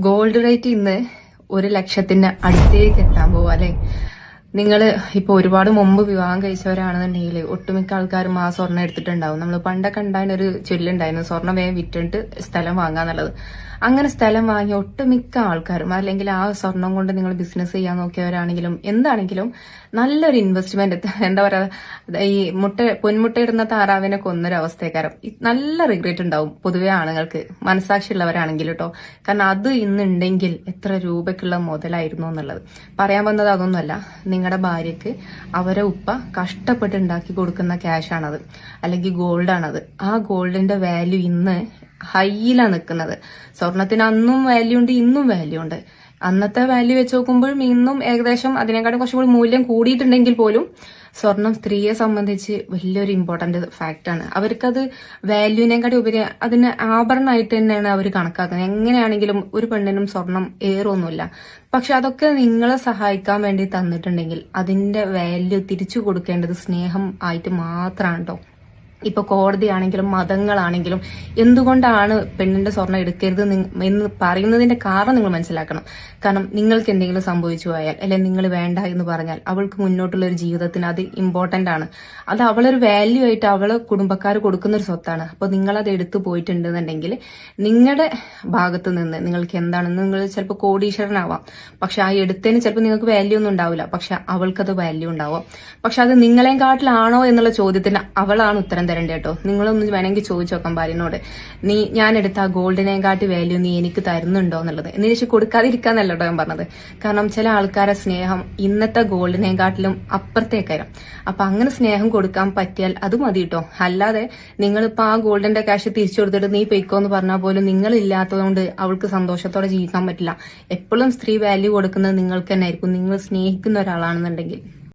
Gold rate ഇന്ന് ഒരു ലക്ഷത്തിന് അടുത്തേക്ക് എത്താൻ പോവാ അല്ലെ? നിങ്ങൾ ഇപ്പൊ ഒരുപാട് മുമ്പ് വിവാഹം കഴിച്ചവരാണെന്നുണ്ടെങ്കിൽ ഒട്ടുമിക്ക ആൾക്കാരും ആ സ്വർണം എടുത്തിട്ടുണ്ടാവും. നമ്മൾ പണ്ടൊക്കെ ഉണ്ടായിരുന്ന ഒരു ചൊല്ലുണ്ടായിരുന്നു. സ്വർണം വേഗം വിറ്റിട്ട് സ്ഥലം വാങ്ങാന്നുള്ളത് അങ്ങനെ സ്ഥലം വാങ്ങി ഒട്ടുമിക്ക ആൾക്കാരും അല്ലെങ്കിൽ ആ സ്വർണം കൊണ്ട് നിങ്ങൾ ബിസിനസ് ചെയ്യാൻ നോക്കിയവരാണെങ്കിലും എന്താണെങ്കിലും നല്ലൊരു ഇൻവെസ്റ്റ്മെന്റ് എന്താ പറയാ ഈ മുട്ട പൊന്മുട്ടയിടുന്ന താറാവിനെ കൊന്നൊരു അവസ്ഥക്കാരം നല്ല റിഗ്രറ്റ് ഉണ്ടാവും പൊതുവെ ആണുങ്ങൾക്ക് മനസാക്ഷിയുള്ളവരാണെങ്കിൽ കേട്ടോ കാരണം അത് ഇന്നുണ്ടെങ്കിൽ എത്ര രൂപയ്ക്കുള്ള മുതലായിരുന്നു എന്നുള്ളത്. പറയാൻ വന്നത് അതൊന്നുമല്ല. നിങ്ങളുടെ ഭാര്യക്ക് അവരെ ഉപ്പ കഷ്ടപ്പെട്ട് ഉണ്ടാക്കി കൊടുക്കുന്ന ക്യാഷാണത് അല്ലെങ്കിൽ ഗോൾഡാണത് ആ ഗോൾഡിന്റെ വാല്യൂ ഇന്ന് ഹൈയിലാണ് നിൽക്കുന്നത് സ്വർണത്തിന് അന്നും വാല്യൂ ഉണ്ട് ഇന്നും വാല്യൂ ഉണ്ട്. അന്നത്തെ വാല്യൂ വെച്ച് നോക്കുമ്പോഴും ഇന്നും ഏകദേശം അതിനെക്കാട്ടും കുറച്ചും കൂടി മൂല്യം കൂടിയിട്ടുണ്ടെങ്കിൽ പോലും സ്വർണം സ്ത്രീയെ സംബന്ധിച്ച് വലിയൊരു ഇമ്പോർട്ടന്റ് ഫാക്റ്റാണ് അവർക്കത് വാല്യൂവിനെക്കാട്ടി ഉപരി അതിന് ആഭരണമായിട്ട് തന്നെയാണ് അവർ കണക്കാക്കുന്നത്. എങ്ങനെയാണെങ്കിലും ഒരു പെണ്ണിനും സ്വർണം ഏറൊന്നുമില്ല. പക്ഷെ അതൊക്കെ നിങ്ങളെ സഹായിക്കാൻ വേണ്ടി തന്നിട്ടുണ്ടെങ്കിൽ അതിന്റെ വാല്യൂ തിരിച്ചു കൊടുക്കേണ്ടത് സ്നേഹം ആയിട്ട് മാത്രമാണ് കേട്ടോ ഇപ്പൊ കോടതിയാണെങ്കിലും മതങ്ങളാണെങ്കിലും എന്തുകൊണ്ടാണ് പെണ്ണിന്റെ സ്വർണം എടുക്കരുത് എന്ന് പറയുന്നതിന്റെ കാരണം നിങ്ങൾ മനസ്സിലാക്കണം. കാരണം നിങ്ങൾക്ക് എന്തെങ്കിലും സംഭവിച്ചു പോയാൽ അല്ലെ നിങ്ങൾ വേണ്ട എന്ന് പറഞ്ഞാൽ അവൾക്ക് മുന്നോട്ടുള്ള ഒരു ജീവിതത്തിന് അത് ഇമ്പോർട്ടന്റ് ആണ്. അത് അവളൊരു വാല്യൂ ആയിട്ട് അവൾ കുടുംബക്കാർ കൊടുക്കുന്ന ഒരു സ്വത്താണ്. അപ്പൊ നിങ്ങൾ അത് എടുത്തു പോയിട്ടുണ്ടെന്നുണ്ടെങ്കിൽ നിങ്ങളുടെ ഭാഗത്ത് നിന്ന് നിങ്ങൾക്ക് എന്താണെന്ന് നിങ്ങൾ ചിലപ്പോൾ കോടീശ്വരനാവാം. പക്ഷെ ആ എടുത്തതിന് ചിലപ്പോൾ നിങ്ങൾക്ക് വാല്യൂ ഒന്നും ഉണ്ടാവില്ല. പക്ഷെ അവൾക്കത് വാല്യൂ ഉണ്ടാവും. പക്ഷെ അത് നിങ്ങളെയും കാട്ടിലാണോ എന്നുള്ള ചോദ്യത്തിന് അവളാണ് ഉത്തരം തരേണ്ടത് കേട്ടോ നിങ്ങളൊന്ന് വേണമെങ്കിൽ ചോദിച്ചു നോക്കാം ഭാര്യനോട്. നീ ഞാൻ എടുത്ത ആ ഗോൾഡിനെക്കാട്ടി വാല്യൂ നീ എനിക്ക് തരുന്നുണ്ടോ എന്നുള്ളത്. എന്ന് ചോദിച്ചാൽ കൊടുക്കാതിരിക്കാന്നല്ല ഞാൻ പറഞ്ഞത്. കാരണം ചില ആൾക്കാരെ സ്നേഹം ഇന്നത്തെ ഗോൾഡിനെക്കാട്ടിലും കാട്ടിലും അപ്പുറത്തേക്കരം അപ്പൊ അങ്ങനെ സ്നേഹം കൊടുക്കാൻ പറ്റിയാൽ അത് മതി കേട്ടോ അല്ലാതെ നിങ്ങളിപ്പോ ആ ഗോൾഡിന്റെ ക്യാഷ് തിരിച്ചു കൊടുത്തിട്ട് നീ പൊയ്ക്കോ എന്ന് പറഞ്ഞാൽ പോലും നിങ്ങൾ ഇല്ലാത്തതുകൊണ്ട് അവൾക്ക് സന്തോഷത്തോടെ ജീവിക്കാൻ പറ്റില്ല. എപ്പോഴും സ്ത്രീ വാല്യൂ കൊടുക്കുന്നത് നിങ്ങൾക്ക് തന്നെ ആയിരിക്കും നിങ്ങൾ സ്നേഹിക്കുന്ന ഒരാളാണെന്നുണ്ടെങ്കിൽ.